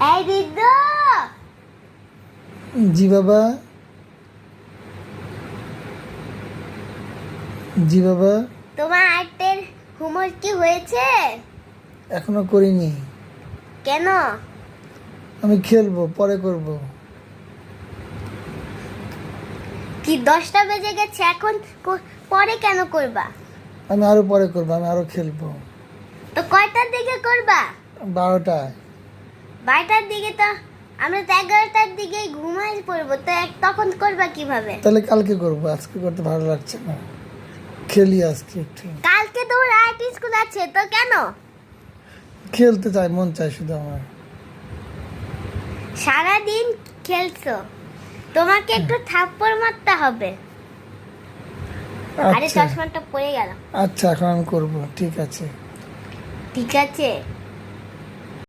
এই দিদ্দ জি বাবা। জি বাবা। তোমার আর্টের হোমওয়ার্ক কি হয়েছে? এখনও করিনি। কেন? আমি খেলব পরে করব। কি দশটা বেজে গেছে এখন পরে কেন করবা? আমি আরও পরে করব আমি আরও খেলব। তো কয়টার দিকে করবা? বারোটায়। বারোটার দিকে তো আমরা তো এগারোটার দিকে ঘুমাই পড়ব তো তখন করবা কীভাবে? তাহলে কালকে করব আজকে করতে ভালো লাগছে না। খেলি আজকে একটু। কালকে তোমার আর্ট স্কুল আছে তো কেন? খেলতে চাই মন চাই শুধু আমার। সারাদিন খেলছো তোমাকে একটু থাপ্পড় মারতে হবে। আরে আচ্ছা। চশমাটা পড়ে গেল। আচ্ছা এখন আমি করব ঠিক আছে। ঠিক আছে।